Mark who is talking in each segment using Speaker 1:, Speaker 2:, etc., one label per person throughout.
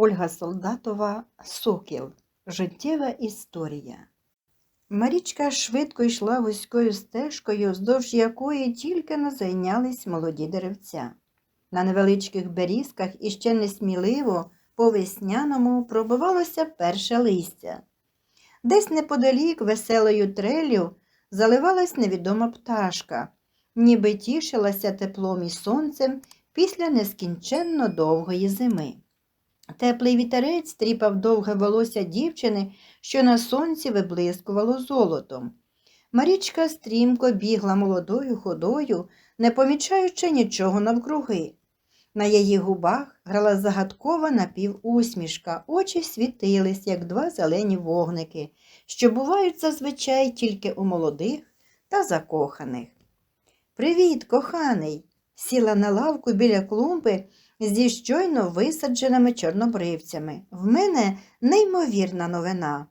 Speaker 1: Ольга Солдатова Сокіл. Життєва історія. Марічка швидко йшла вузькою стежкою, вздовж якої тільки не зайнялись молоді деревця. На невеличких берізках іще несміливо по весняному пробивалося перше листя. Десь неподалік веселою трелю заливалась невідома пташка, ніби тішилася теплом і сонцем після нескінченно довгої зими. Теплий вітерець тріпав довге волосся дівчини, що на сонці виблискувало золотом. Марічка стрімко бігла молодою ходою, не помічаючи нічого навкруги. На її губах грала загадкова напівусмішка, очі світились, як два зелені вогники, що бувають зазвичай тільки у молодих та закоханих. Привіт, коханий! сіла на лавку біля клумби зі щойно висадженими чорнобривцями. В мене неймовірна новина.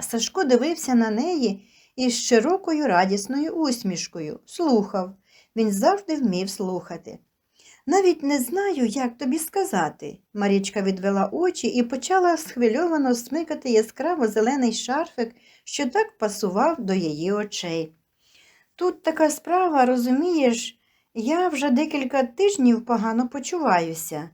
Speaker 1: Сашко дивився на неї із широкою радісною усмішкою, слухав. Він завжди вмів слухати. Навіть не знаю, як тобі сказати. Марічка відвела очі і почала схвильовано смикати яскраво зелений шарфик, що так пасував до її очей. Тут така справа, розумієш, я вже декілька тижнів погано почуваюся.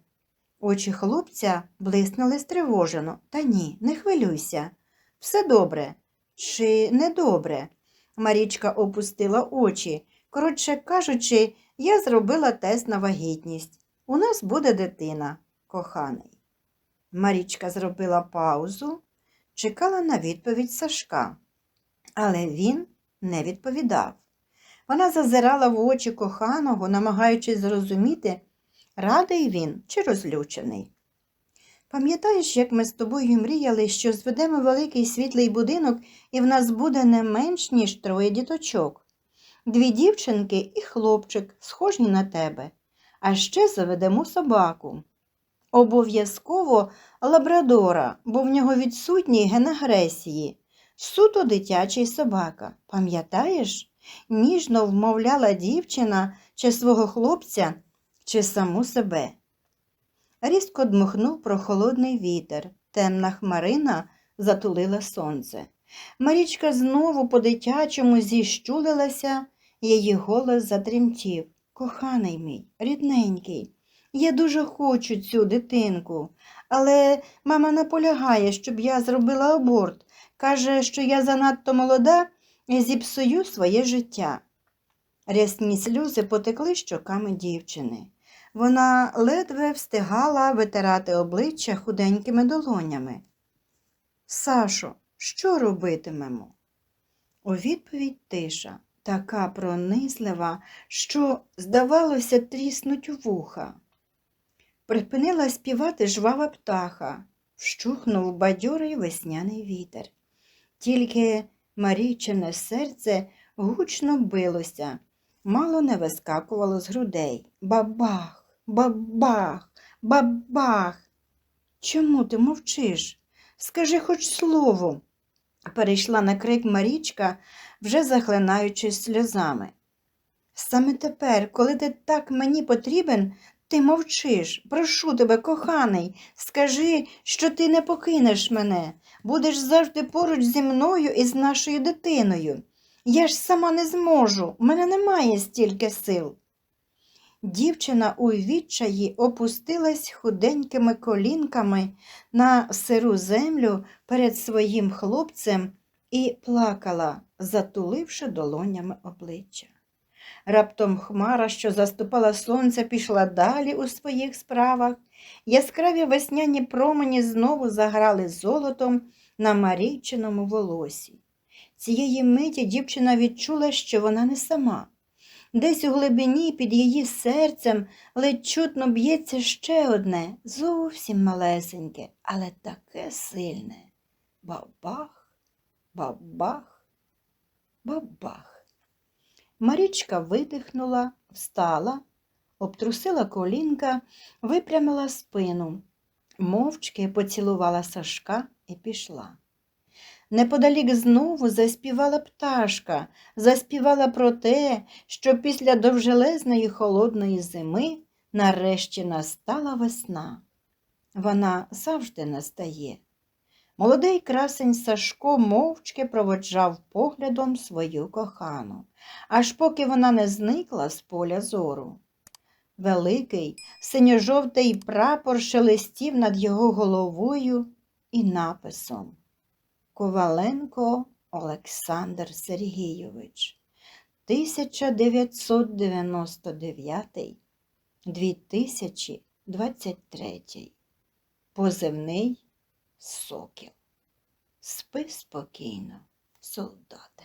Speaker 1: Очі хлопця блиснули стривожено. Та ні, не хвилюйся. Все добре. Чи не добре? Марічка опустила очі. Коротше кажучи, я зробила тест на вагітність. У нас буде дитина, коханий. Марічка зробила паузу, чекала на відповідь Сашка, але він не відповідав. Вона зазирала в очі коханого, намагаючись зрозуміти, радий він чи розлючений. Пам'ятаєш, як ми з тобою мріяли, що зведемо великий світлий будинок і в нас буде не менш, ніж троє діточок, дві дівчинки і хлопчик, схожі на тебе, а ще заведемо собаку. Обов'язково лабрадора, бо в нього відсутній ген агресії, суто дитячий собака. Пам'ятаєш? Ніжно вмовляла дівчина чи свого хлопця, чи саму себе. Різко дмухнув прохолодний вітер, темна хмарина затулила сонце. Марічка знову по-дитячому зіщулилася, її голос затремтів. Коханий мій, рідненький, я дуже хочу цю дитинку, але мама наполягає, щоб я зробила аборт. Каже, що я занадто молода і зіпсую своє життя. Рясні сльози потекли щоками дівчини. Вона ледве встигала витирати обличчя худенькими долонями. Сашо, що робитимемо? У відповідь тиша, така пронизлива, що, здавалося, тріснуть вуха. Припинила співати жвава птаха, вщухнув бадьорий весняний вітер. Тільки Марійчине серце гучно билося, мало не вискакувало з грудей. Бабах, бабах, бабах. Чому ти мовчиш? Скажи хоч слово. Перейшла на крик Марічка, вже захлинаючись сльозами. Саме тепер, коли ти так мені потрібен, ти мовчиш. Прошу тебе, коханий, скажи, що ти не покинеш мене, будеш завжди поруч зі мною і з нашою дитиною. Я ж сама не зможу, у мене немає стільки сил. Дівчина у відчаї опустилась худенькими колінками на сиру землю перед своїм хлопцем і плакала, затуливши долонями обличчя. Раптом хмара, що заступала сонце, пішла далі у своїх справах. Яскраві весняні промені знову заграли золотом на Марійчиному волосі. Цієї миті дівчина відчула, що вона не сама. Десь у глибині під її серцем ледь чутно б'ється ще одне, зовсім малесеньке, але таке сильне. Бабах, бабах, бабах. Марічка видихнула, встала, обтрусила колінка, випрямила спину, мовчки поцілувала Сашка і пішла. Неподалік знову заспівала пташка, заспівала про те, що після довжелезної холодної зими нарешті настала весна. вона завжди настає. Молодий красень Сашко мовчки проводжав поглядом свою кохану, аж поки вона не зникла з поля зору. Великий синьо-жовтий прапор шелестів над його головою і написом Коваленко Олександр Сергійович 1999 2023 Позивний Сокіл. Спи спокійно, солдате.